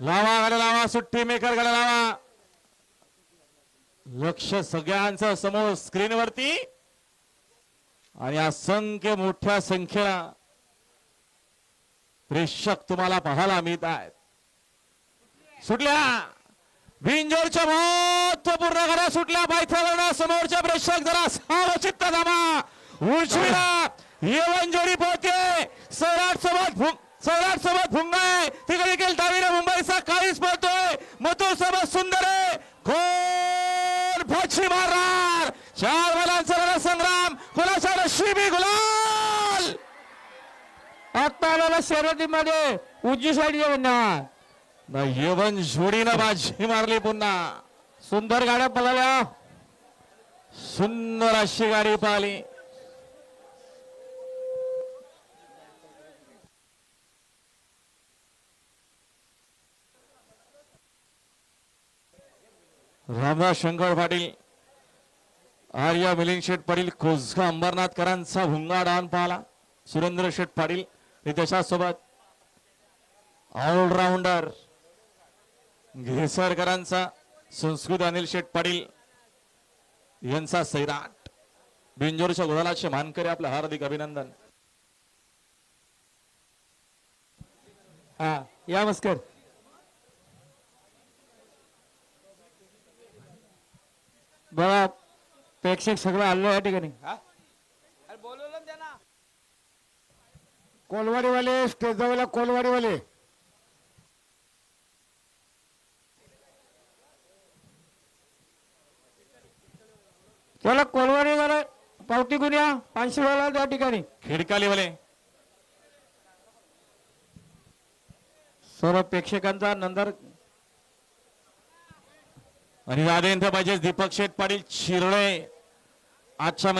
लावा गाड्या लावा सुट्टी मेकर गाड्या लावा. लक्ष सगळ्यांचं समोर स्क्रीन वरती आणि असंख्य मोठ्या संख्येला प्रेक्षक तुम्हाला पाहायला मिळत आहेत. सुटल्या. बिंजोरच्या महत्त्वपूर्ण घरा सुटल्या. पायथ्यावरनं समोरच्या प्रेक्षक जरा सावचित्त जमा उजवीला येवन जोडी पोहते. सैराट सोबत सैराट सोबत भुंगाय. तिकडे देखील दावीर सोबत सुंदर आहे. खोल फाशी मारणार. चार मुलांचा संग्राम. कुणाचा नशिबी गुलाल. आता आलेला शर्यतीमध्ये उजवी साईड म्हणणार येवन जोडीनं बाजी मारली पुन्हा. सुंदर गाड्या पळाल्या. सुंदर अशी गाडी पाहिली रामराज शंकर पाटील आर्य मिलिंद शेठ पाटील कोसगा अंबरनाथकरांचा भुंगा डान पाहला. सुरेंद्र शेठ पाटील त्याच्यासोबत ऑलराऊंडर घेसरकरांचा संस्कृत अनिल शेठ पाटील यांचा सैराट. बिंजोरच्या गुलालाचे मानकरी आपलं हार्दिक अभिनंदन. हा या मस्कर बघा प्रेक्षक सगळं आलं या ठिकाणी. कोलवाडीवाले स्टेज जवळ कोलवाडीवाले चला कोलवाडी वाले पावती या पाचशे वाला त्या ठिकाणी. खेडकालीवाले. सर्व प्रेक्षकांचा नंतर आणि राधेंद्र पाहिजे दीपक शेठ पाटील शिरणे आजच्या